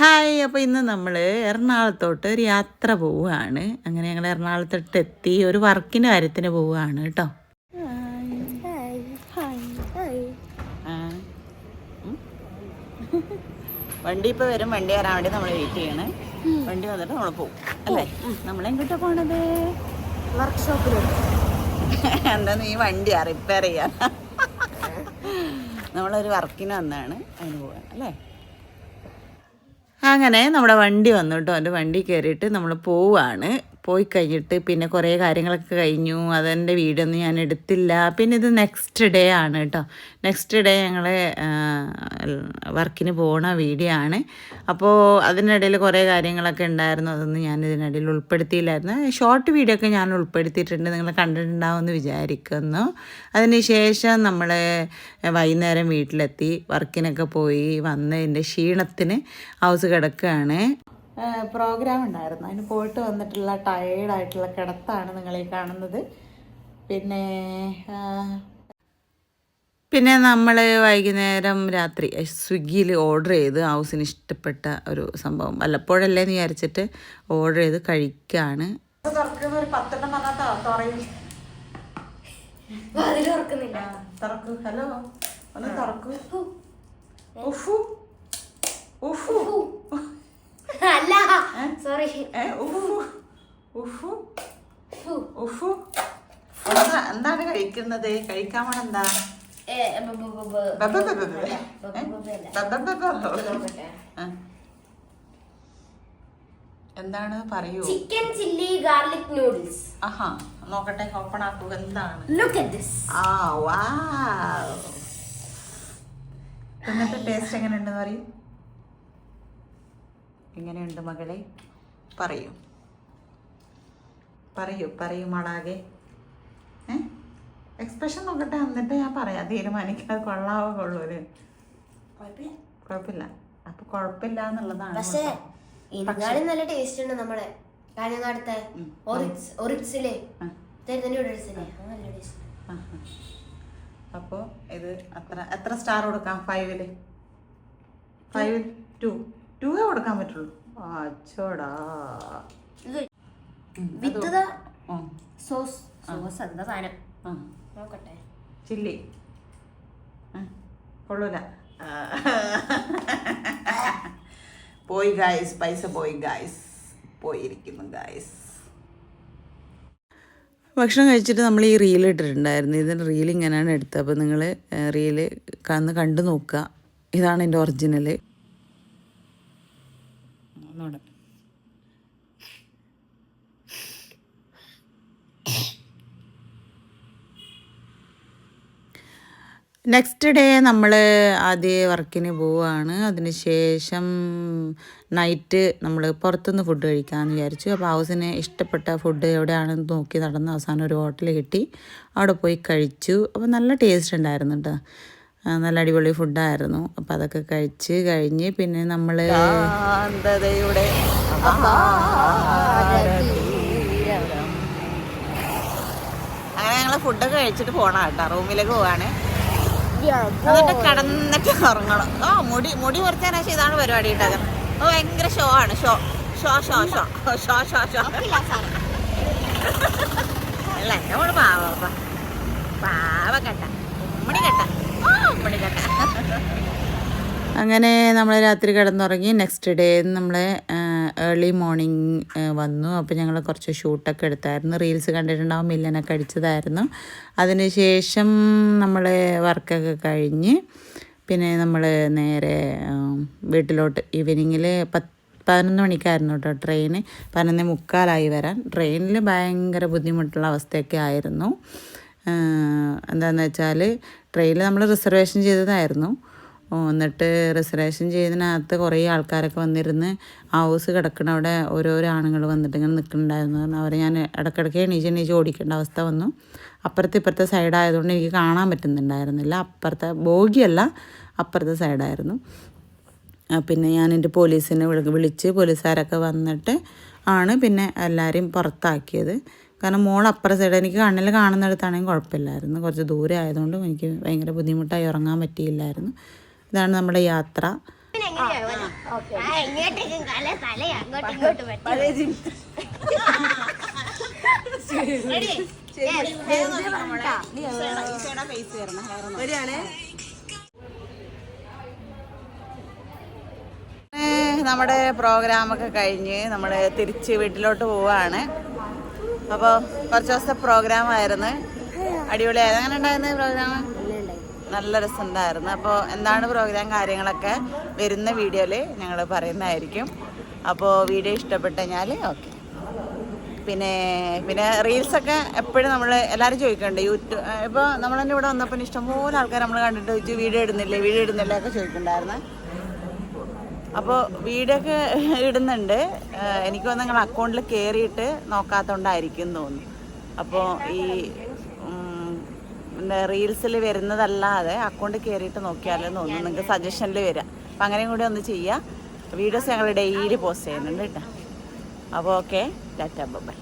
Hi അപ്പോൾ ഇന്ന് നമ്മൾ എറണാകുളത്തോട്ട് ഒരു യാത്ര പോവുകയാണ്. അങ്ങനെ ഞങ്ങൾ എറണാകുളത്തോട്ട് എത്തി ഒരു വർക്കിന്റെ കാര്യത്തിന് പോവുകയാണ് കേട്ടോ. വണ്ടി ഇപ്പോൾ വരും വണ്ടി വരാൻ വേണ്ടി നമ്മൾ വെയിറ്റ് ചെയ്യണേ. വണ്ടി വന്നിട്ട് നമ്മൾ പോകും അല്ലേ? നമ്മൾ എങ്ങോട്ടാ പോണത്? വർക്ക്ഷോപ്പിലുണ്ട് എന്താന്ന് ഈ വണ്ടി റിപ്പയർ ചെയ്യാൻ? നമ്മളൊരു വർക്കിന് വന്നാണ് അതിന് പോവാൻ അല്ലേ? അങ്ങനെ നമ്മുടെ വണ്ടി വന്നു കേട്ടോ. എന്റെ വണ്ടി കയറിയിട്ട് നമ്മൾ പോവാണ്. പോയി കഴിഞ്ഞിട്ട് പിന്നെ കുറേ കാര്യങ്ങളൊക്കെ കഴിഞ്ഞു. അതെന്റെ വീടൊന്നും ഞാൻ എടുത്തില്ല. പിന്നെ ഇത് നെക്സ്റ്റ് ഡേ ആണ് കേട്ടോ നെക്സ്റ്റ് ഡേ ഞങ്ങൾ വർക്കിന് പോണ വീഡിയോ ആണ് അപ്പോൾ അതിനിടയിൽ കുറേ കാര്യങ്ങളൊക്കെ ഉണ്ടായിരുന്നു. അതൊന്നും ഞാൻ ഇതിനിടയിൽ ഉൾപ്പെടുത്തിയില്ലായിരുന്നു. ഷോർട്ട് വീഡിയോ ഒക്കെ ഞാൻ ഉൾപ്പെടുത്തിയിട്ടുണ്ട്. നിങ്ങൾ കണ്ടിട്ടുണ്ടാവുമെന്ന് വിചാരിക്കുന്നു. അതിന് ശേഷം നമ്മൾ വൈകുന്നേരം വീട്ടിലെത്തി. വർക്കിനൊക്കെ പോയി വന്നതിന്റെ ക്ഷീണത്തിന് ഹൗസ് കിടക്കുകയാണ്. പ്രോഗ്രാം ഉണ്ടായിരുന്നു. അതിന് പോയിട്ട് വന്നിട്ടുള്ള ടയേർഡായിട്ടുള്ള കിടത്താണ് നിങ്ങളീ കാണുന്നത്. പിന്നെ പിന്നെ നമ്മൾ വൈകുന്നേരം രാത്രി സ്വിഗ്ഗിയിൽ ഓർഡർ ചെയ്ത് ഹൗസിന് ഇഷ്ടപ്പെട്ട ഒരു സംഭവം. വല്ലപ്പോഴല്ലേ എന്ന് വിചാരിച്ചിട്ട് ഓർഡർ ചെയ്ത് കഴിക്കാണ്. വാതിൽ തുറക്കുന്നില്ല. തുറക്കൂ. ഹലോ. ഒന്ന് തുറക്കൂ. ഉഫു ഉഫു അല്ല സോറി എന്താണ് കഴിക്കുന്നത് കഴിക്കാൻ എന്താ. എന്താണ് പറയൂ ചിക്കൻ ചില്ലി ഗാർലിക് നൂഡിൽസ് ആഹാ നോക്കട്ടെ ഓപ്പൺ ആക്കുക എന്താണ് ലുക്ക് അറ്റ് ദിസ് ആ വാ എന്നിട്ട് ടേസ്റ്റ് എങ്ങനെയുണ്ടെന്ന് പറയൂ എങ്ങനെയുണ്ട് മകളെ? പറയൂ. പറയൂ പറയൂ മാളാകെ. ഏ? എക്സ്പ്രഷൻ നോക്കട്ടെ എന്നിട്ട് ഞാൻ പറയാം. തീരുമാനിക്കാതെ കൊള്ളാവോ കൊള്ളൂര് കുഴപ്പമില്ല. അപ്പൊ കുഴപ്പമില്ല എന്നുള്ളതാണ് പക്ഷേ. നല്ല ടേസ്റ്റ് ഉണ്ട് നമ്മളെ. കാഞ്ഞങ്ങാടത്തെ അപ്പോ ഇത് അത്ര എത്ര സ്റ്റാർ കൊടുക്കാം? ഫൈവിൽ ഫൈവ് ടു ടൂവേ കൊടുക്കാൻ പറ്റുള്ളൂ. അച്ചോടാ. വിത്ത് സോസ്. സോസ് എന്താ സാധനം? നോക്കട്ടെ. ചില്ലി. കൊള്ളൂല. പോയി ഗായ്സ് പൈസ പോയി ഗായ്സ് പോയിരിക്കുന്നു ഗായ്സ് ഭക്ഷണം കഴിച്ചിട്ട് നമ്മൾ ഈ റീൽ ഇട്ടിട്ടുണ്ടായിരുന്നു. ഇതിന് റീൽ ഇങ്ങനെയാണ് എടുത്തത്. അപ്പോൾ നിങ്ങൾ റീൽ കന്ന് കണ്ടു നോക്കുക. ഇതാണ് എന്റെ ഒറിജിനൽ നെക്സ്റ്റ് ഡേ നമ്മൾ ആദ്യ വർക്കിന് പോവുകയാണ് അതിന് ശേഷം നൈറ്റ് നമ്മൾ പുറത്തുനിന്ന് ഫുഡ് കഴിക്കാമെന്ന് വിചാരിച്ചു. അപ്പോൾ ഹൗസിന് ഇഷ്ടപ്പെട്ട ഫുഡ് എവിടെയാണെന്ന് നോക്കി നടന്ന് അവസാനം ഒരു ഹോട്ടൽ കിട്ടി. അവിടെ പോയി കഴിച്ചു. അപ്പോൾ നല്ല ടേസ്റ്റ് ഉണ്ടായിരുന്നു കേട്ടോ നല്ല അടിപൊളി ഫുഡായിരുന്നു. അപ്പോൾ അതൊക്കെ കഴിച്ച് കഴിഞ്ഞ് പിന്നെ നമ്മൾ അങ്ങനെ ഞങ്ങൾ ഫുഡൊക്കെ കഴിച്ചിട്ട് പോണ കേട്ടോ. റൂമിലേക്ക് പോവാണ്. എന്നിട്ട് കിടന്നിട്ട് ഉറങ്ങണം. ഓ മുടി മുടി കുറച്ചാൽ ഇതാണ് പരിപാടി കേട്ടത് ഓ ഭയങ്കര ഷോ ആണ്. Show show show show show show show അല്ല മോൾ പാവ. പാവ കെട്ട. മുടി കേട്ട കെട്ട. അങ്ങനെ നമ്മൾ രാത്രി കിടന്നുറങ്ങി നെക്സ്റ്റ് ഡേ നമ്മൾ ഏർലി മോർണിംഗ് വന്നു. അപ്പോൾ ഞങ്ങൾ കുറച്ച് ഷൂട്ടൊക്കെ എടുത്തായിരുന്നു. റീൽസ് കണ്ടിട്ടുണ്ടാവും മില്ലനൊക്കെ അടിച്ചതായിരുന്നു. അതിനുശേഷം നമ്മൾ വർക്കൊക്കെ കഴിഞ്ഞ് പിന്നെ നമ്മൾ നേരെ വീട്ടിലോട്ട് ഈവനിങ്ങിൽ പത്ത് പതിനൊന്ന് മണിക്കായിരുന്നു കേട്ടോ ട്രെയിന് പതിനൊന്ന് മുക്കാലായി വരാൻ. ട്രെയിനിൽ ഭയങ്കര ബുദ്ധിമുട്ടുള്ള അവസ്ഥയൊക്കെ ആയിരുന്നു. എന്താണെന്ന് വെച്ചാൽ ട്രെയിനിൽ നമ്മൾ റിസർവേഷൻ ചെയ്തതായിരുന്നു. എന്നിട്ട് റിസർവേഷൻ ചെയ്തതിനകത്ത് കുറേ ആൾക്കാരൊക്കെ വന്നിരുന്ന് ഹൗസ് കിടക്കണ അവിടെ ഓരോരോ ആണുങ്ങൾ വന്നിട്ട് ഇങ്ങനെ നിൽക്കുന്നുണ്ടായിരുന്നു. അവർ ഞാൻ ഇടയ്ക്കിടയ്ക്ക് എണീച്ച് എണീച്ച് ഓടിക്കേണ്ട അവസ്ഥ വന്നു. അപ്പുറത്തെ ഇപ്പുറത്തെ സൈഡായതുകൊണ്ട് എനിക്ക് കാണാൻ പറ്റുന്നുണ്ടായിരുന്നില്ല. അപ്പുറത്തെ ബോഗിയല്ല അപ്പുറത്തെ സൈഡായിരുന്നു പിന്നെ ഞാൻ എന്റെ പോലീസിനെ വിളി വിളിച്ച് പോലീസുകാരൊക്കെ വന്നിട്ട് ആണ് പിന്നെ എല്ലാവരെയും പുറത്താക്കിയത്. കാരണം മോൾ അപ്പുറ സൈഡ് എനിക്ക് കണ്ണിൽ കാണുന്നിടത്താണെങ്കിൽ കുഴപ്പമില്ലായിരുന്നു. കുറച്ച് ദൂരെ ആയതുകൊണ്ട് എനിക്ക് ഭയങ്കര ബുദ്ധിമുട്ടായി ഉറങ്ങാൻ പറ്റിയില്ലായിരുന്നു. ഇതാണ് നമ്മുടെ യാത്ര. നമ്മുടെ പ്രോഗ്രാമൊക്കെ കഴിഞ്ഞ് നമ്മൾ തിരിച്ച് വീട്ടിലോട്ട് പോവാണ്. അപ്പോൾ കുറച്ച് ദിവസത്തെ പ്രോഗ്രാം ആയിരുന്നു. അടിപൊളിയായിരുന്നു. അങ്ങനെ ഉണ്ടായിരുന്നു പ്രോഗ്രാം നല്ല രസമുണ്ടായിരുന്നു. അപ്പോൾ എന്താണ് പ്രോഗ്രാം കാര്യങ്ങളൊക്കെ വരുന്ന വീഡിയോയിൽ ഞങ്ങൾ പറയുന്നതായിരിക്കും. അപ്പോൾ വീഡിയോ ഇഷ്ടപ്പെട്ട് കഴിഞ്ഞാൽ ഓക്കെ പിന്നെ പിന്നെ റീൽസൊക്കെ എപ്പോഴും നമ്മൾ എല്ലാവരും ചോദിക്കുന്നുണ്ട് യൂട്യൂബ് ഇപ്പോൾ നമ്മൾ തന്നെ ഇവിടെ വന്നപ്പോൾ ഇഷ്ടംപോലെ ആൾക്കാർ നമ്മൾ കണ്ടിട്ട് വീഡിയോ ഇടുന്നില്ലേ? വീഡിയോ ഇടുന്നില്ലേ? ഒക്കെ ചോദിക്കുന്നുണ്ടായിരുന്നു അപ്പോൾ വീടൊക്കെ ഇടുന്നുണ്ട്. എനിക്ക് തോന്നുന്നു നിങ്ങൾ അക്കൗണ്ടിൽ കയറിയിട്ട് എന്ന് തോന്നുന്നു. അപ്പോൾ ഈ റീൽസിൽ വരുന്നതല്ലാതെ അക്കൗണ്ട് കയറിയിട്ട് നോക്കിയാലും തോന്നുന്നു. നിങ്ങൾക്ക് സജഷനിൽ വരിക അപ്പം അങ്ങനെയും കൂടി ഒന്ന് ചെയ്യുക വീഡിയോസ് ഞങ്ങൾ ഡെയിലി പോസ്റ്റ് ചെയ്യുന്നുണ്ട് കേട്ടോ. അപ്പോൾ ഓക്കെ ടാറ്റ ബൈ